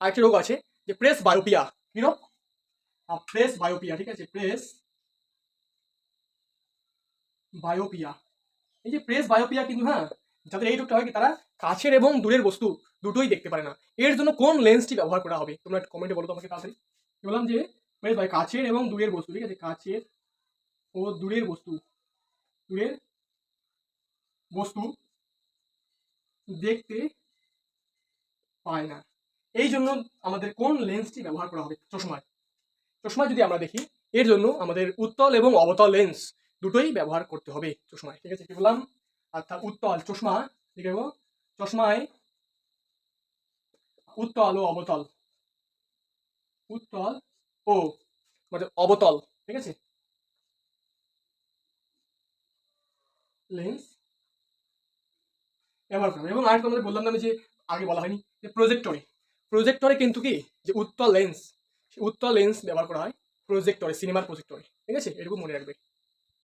আরেকটি রোগ আছে যে প্রেস বায়োপিয়া কি রোগ প্রেস বায়োপিয়া ঠিক আছে? প্রেস বায়োপিয়া এই যে প্রেস বায়োপিয়া কিন্তু হ্যাঁ যাদের এই রোগটা হয় কি, তারা কাছের এবং দূরের বস্তু দুটোই দেখতে পারে না। এর জন্য কোন লেন্সটি ব্যবহার করা হবে? তোমরা একটু কমেন্টে বলো তোমাকে তাড়াতাড়ি। বললাম যে প্রেস বাই কাছের এবং দূরের বস্তু, ঠিক আছে? কাছের ও দূরের বস্তু দূরের বস্তু দেখতে পায় না। এই জন্য আমাদের কোন লেন্সটি ব্যবহার করা হবে? চশমায় চশমায় যদি আমরা দেখি, এর জন্য আমাদের উত্তল এবং অবতল লেন্স দুটোই ব্যবহার করতে হবে চশমায়। ঠিক আছে, কি বললাম? অর্থাৎ উত্তল, চশমা ঠিক আছে চশমায় উত্তল ও অবতল। উত্তল ও মানে অবতল, ঠিক আছে? লেন্স ব্যবহার করবে এবং আরেকটা আমাদের বললাম না আমি যে আগে বলা হয়নি, যে প্রজেক্টরে প্রজেক্টরে কিন্তু কি? যে উত্তল লেন্স উত্তল লেন্স ব্যবহার করা হয় প্রজেক্টরে সিনেমার প্রজেক্টরে ঠিক আছে? এটুকু মনে রাখবে।